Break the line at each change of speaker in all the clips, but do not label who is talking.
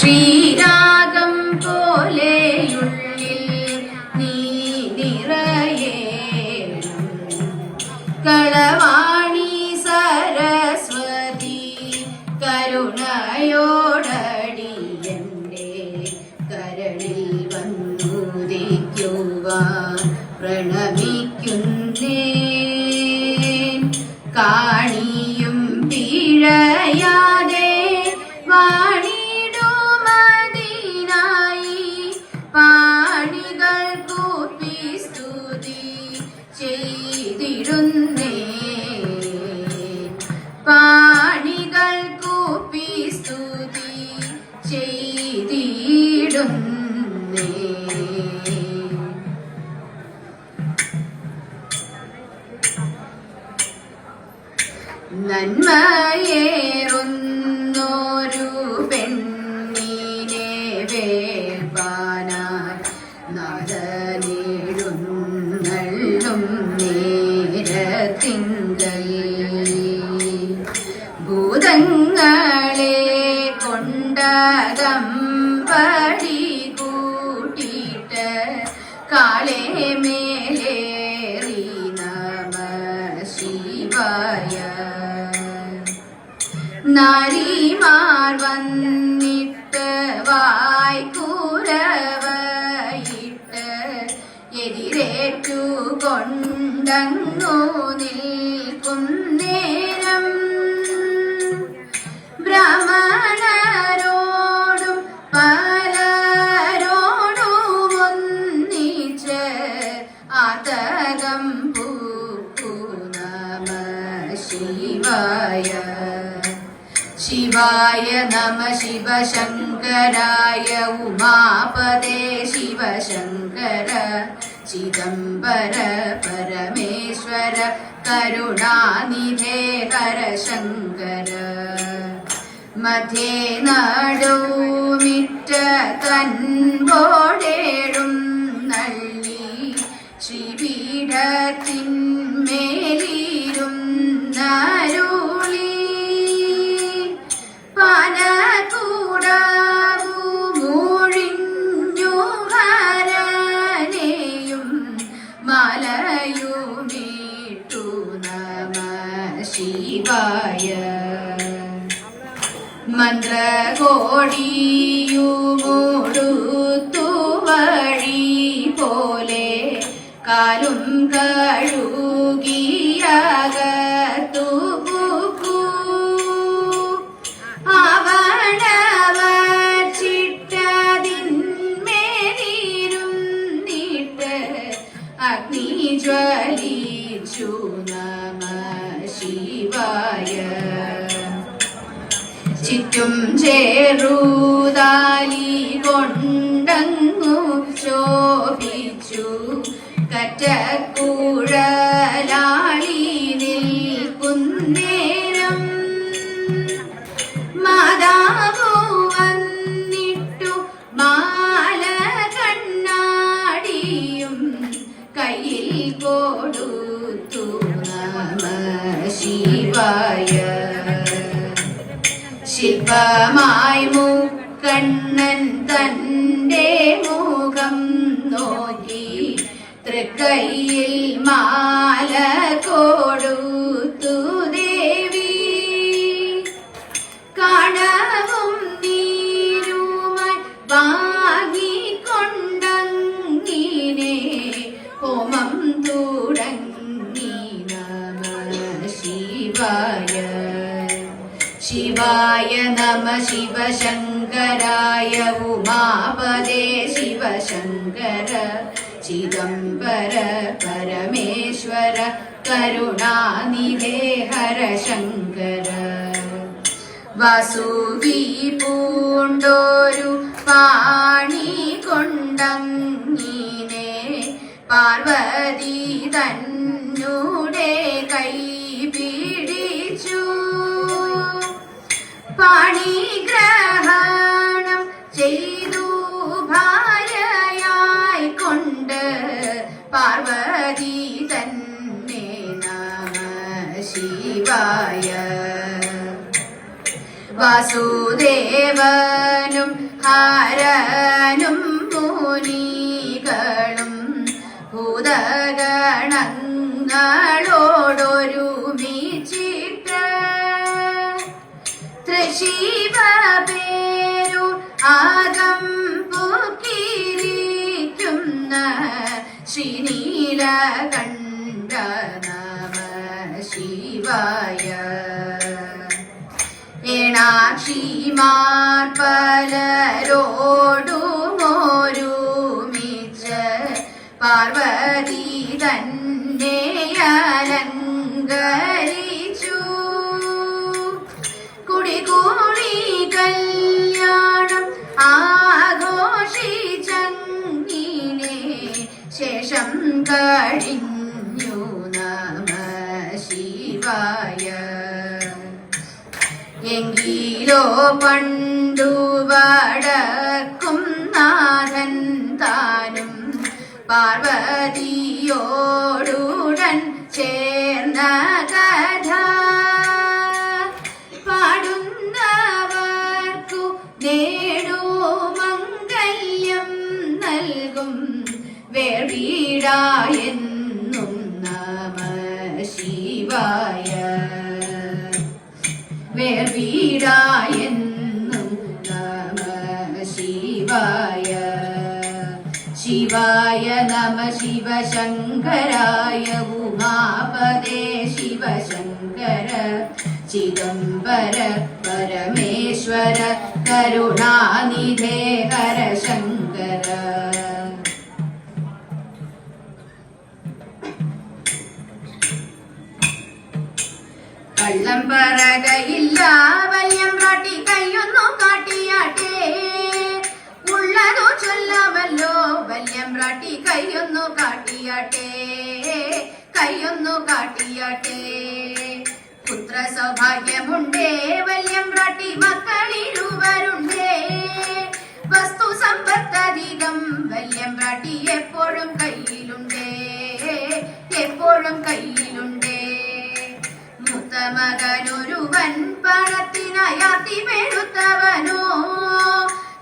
ശ്രീരാഗം പോലെയുള്ളിൽ കളവാണി സരസ്വതി കരുണയോടടിയന്റെ കരളിൽ വന്നുദിക്കുക പ്രണമിക്കുന്നേ കാണിയും ചെയ്തിടുന്നേ നന്മയേറുന്നോരു കൊണ്ടങ്ങു നിൽക്കും നേരം ബ്രാഹ്മണരോടും പലരോടും ഒന്നിച്ച് ആതകം നമ ശിവായ. ശിവായ ശിവശങ്കരായ ഉമാപദേ ശിവശങ്കര ചിദംബര പരമേശ്വര കരുണാനിധേ ഹരശങ്കര മധ്യേ നടുമിറ്റ തൻപോടേഴും നള്ളി ശ്രീപീഠത്തിന്മേലിരും മന്ത്രകോടിയുമോടുത്തു വഴി പോലെ കാലും കഴുകിയകത്തു പൂക്കൂ അവനവർ ചിട്ടതിന്മേലിരുന്നിട്ട് അഗ്നി ജ്വലിച്ചു നമ ശിവായ. ചുറ്റും ചേറൂതാലി കൊണ്ടങ്ങു ശോഭിച്ചു കറ്റക്കൂഴലാളി നിൽക്കുന്നേരം മാതാവോ വന്നിട്ടു മാല കണ്ണാടിയും കയ്യിൽ കൊടുത്തു ശില്പമായി മുക്കണ്ണൻ തന്റെ മുഖം നോക്കി തൃക്കൈയിൽ മാല കൊടുത്തു നമ ശിവശങ്കരായ ഉമാപദേ ശിവശങ്കര ചിദംബര പരമേശ്വര കരുണാനിധേ ഹരശങ്കര വസുവി പൂണ്ടോരു പാണി കൊണ്ടങ്ങീനെ പാർവതി തന്നൂടെ കൈ വാസുദേവനും ഹരനും മുനികളും ഭൂതഗണങ്ങളോടൊരുമിച്ചിട്ട് തൃശീവ പേരു ആദം പൊക്കിരിക്കുന്ന ശ്രീനീലകണ്ഠ നമ ശിവായ. ഏണാക്ഷിമാർ പലരോടുമോരുമിച്ച് പാർവതി തന്നെ അലങ്കരിച്ചു. കുടികൂടി കല്യാണം ആഘോഷിച്ചങ്ങിനെ ശേഷം കഴിഞ്ഞു നമ ശിവായ എങ്കിലോ പണ്ടു വടക്കും താനും പാർവതിയോടുടൻ ചേർന്ന കഥ. ശിവശങ്കരായ ഉമാപദേ ശിവശങ്കര ചിദംബര പരമേശ്വര കരുണാനിധേ ഹരശങ്കര കള്ളം പറകയില്ല വല്യം കാട്ടി കയ്യൊന്നു കാട്ടിയാട്ടെ ഉള്ളതോ ചൊല്ലാമല്ലോ വല്യം കാട്ടി കയ്യൊന്നു കാട്ടിയാട്ടെ കൈയൊന്നു കാട്ടിയാട്ടെ. പുത്ര സൗഭാഗ്യമുണ്ടേ വല്യം കാട്ടി മക്കളിരുവരുണ്ടേ. വസ്തു സമ്പത്തധികം വല്യം പ്രാട്ടി എപ്പോഴും കയ്യിലുണ്ടേ എപ്പോഴും കയ്യിലുണ്ടേ. മുത്തമകനൊരുവൻ പണത്തിനയാത്തി വേണുത്തവനോ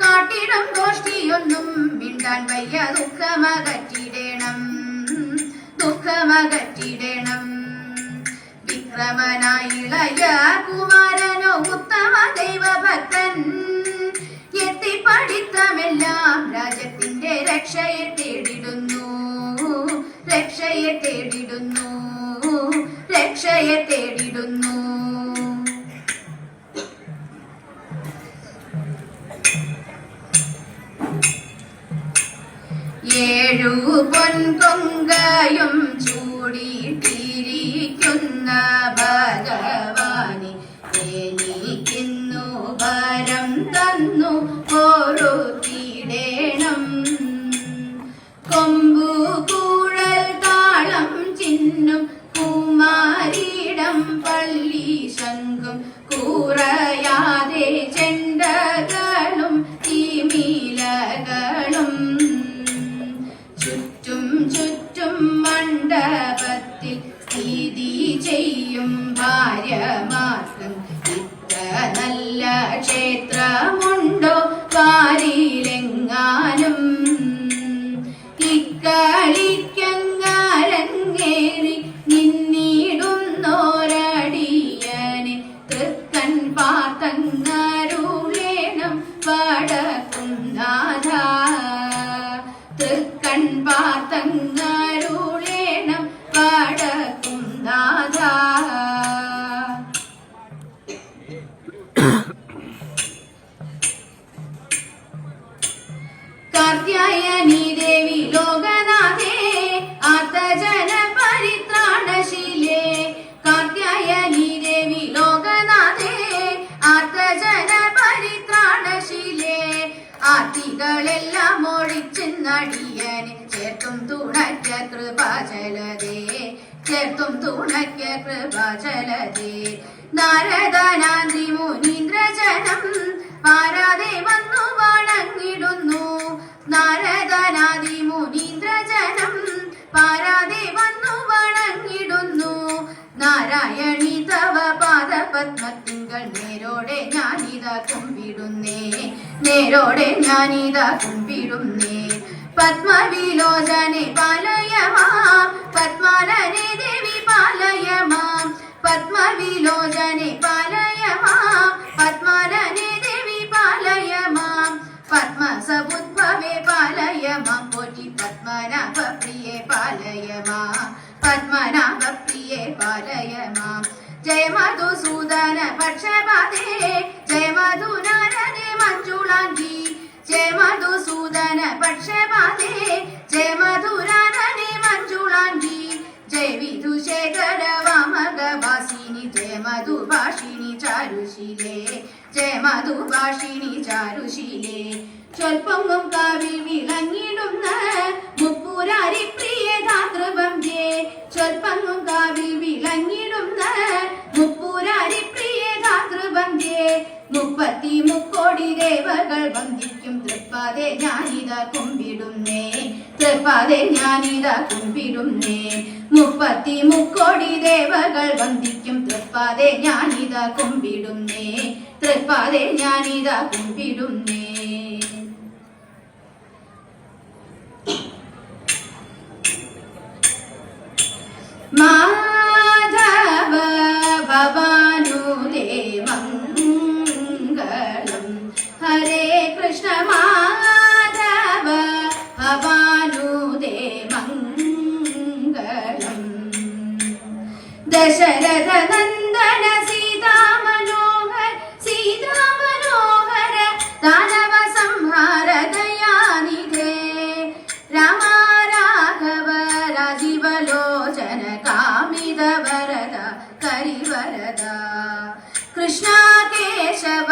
കാട്ടിടം ഗോഷ്ടിയൊന്നും മിണ്ടാൻ വയ്യ ദുഃഖമകറ്റിടണം ദുഃഖമകറ്റിടണം വിക്രമനായിളയ കുമാരനോ ഉത്തമ ദൈവഭക്തൻ. എത്തിപ്പടിത്തമെല്ലാം രാജ്യത്തിന്റെ രക്ഷയെ തേടിടുന്നു. രക്ഷയെ തേടിടുന്നു. രക്ഷയെ തേടിടുന്നു. எழு பொன் பொங்காயும் சூ ആർത്തികളെല്ലാം ഒഴിച്ചെന്നടിയന് ചേർത്തും തുണയ്ക്ക കൃപാചലതേ ചേർത്തും തുണയ്ക്ക കൃപാചലതേ. നാരദനാന്തി മുനീന്ദ്രജനം നേരോടെ ഞാനിത കുമ്പിടുന്നേ. നേരോടെ പത്മവിലോചനെ പാലയമാം മധുസൂദന പക്ഷപാതേ. ജയ മധുനാരനെ മഞ്ജുളാങ്കി ജയ മധുസൂദന പക്ഷപാതേ. ജയ മധുരാനനെ മഞ്ജുളാങ്കി ജയ വിധുശേഖര വാമകവാസിനി. ജയ മധുഭാഷിണി ചാരുശീലേ. ജയ മധുഭാഷിണി ചാരുശീലേ. ചൊൽപ്പൊങ്ങും കാവിൽ വിളങ്ങിടുന്ന മുപ്പൂരാരി പ്രിയ ജേ. ചൊൽപ്പങ്ങും കാവിൽ ധാതൃവന്യേ മുപ്പത്തി മുക്കോടി ദേവകൾ വന്ദിക്കും. തൃപ്പാതെ ഞാനിതാ കുമ്പിടുന്നേ. തൃപ്പാതെ ഞാനിതാ കുമ്പിടുന്നേ. മുപ്പത്തി മുക്കോടി ദേവകൾ വന്ദിക്കും. തൃപ്പാതെ ഞാനിതാ കുമ്പിടുന്നേ. തൃപ്പാതെ ഞാനിതാ കുമ്പിടുന്നേ. ஜகநந்தன சீதா மனோகர் சீதா மனோகர தானவ சம்ஹார தயாநிதே ரமா ராகவ ராஜீவலோச்சன காமித வரத கரிவரத कृष्णा केशव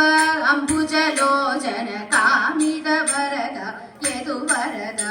अम्बुजलोचन कामिद वरद यदुवरद